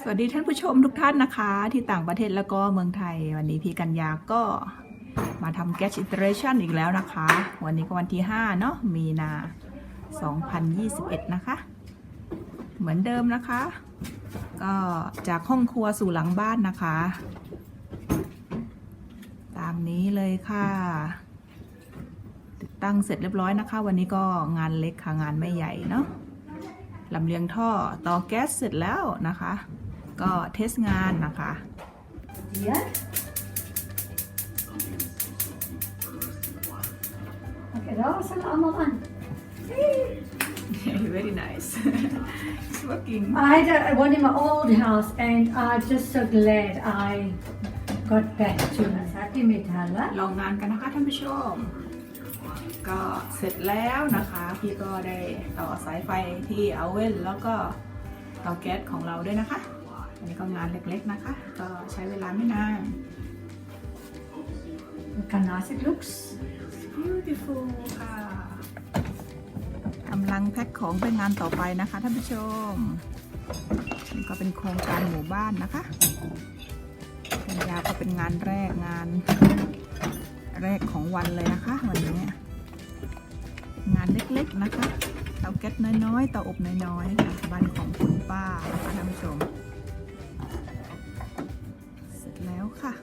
สวัสดีท่านผู้ชมทุกท่านนะคะ ที่ต่างประเทศแล้วก็เมืองไทย วันนี้พี่กัญญาก็มาทำแก๊สอินเตอร์เรชันอีกแล้วนะคะ วันนี้ก็วันที่ 5 เนาะมีนา 2021 นะคะ เหมือนเดิมนะคะ ก็จากห้องครัวสู่หลังบ้านนะคะ ตามนี้เลยค่ะ ติดตั้งเสร็จเรียบร้อยนะคะ วันนี้ก็งานเล็กค่ะงานไม่ใหญ่เนาะลำเลียงท่อต่อแก๊สเสร็จแล้วนะคะ ก็เทสงานนะคะ Yeah. Okay, då sen amma man. very nice it's working I had a, one in my old house and I'm just so glad I got back to Happy Metalla. ลองงานกันนะคะท่านผู้ชมก็เสร็จแล้วนะคะ พี่ก็ได้ต่อสายไฟที่เอาเว่นแล้วก็เตาแก๊สของเราด้วยนะคะ อันนี้ก็งานเล็กๆนะคะ ก็ใช้เวลาไม่นาน Look how nice it looks. beautiful ค่ะกำลังแพ็คของไปงานต่อไปนะคะท่านผู้ชมนี่ก็เป็นโครงการหมู่บ้านนะคะกันยาก็เป็นงานแรกงาน แรกของวันเลยนะคะวันนี้งานเล็กๆนะคะเตาแก๊สน้อยๆเตาอบน้อยๆค่ะบ้านของคุณป้านะคะท่านผู้ชม 哈。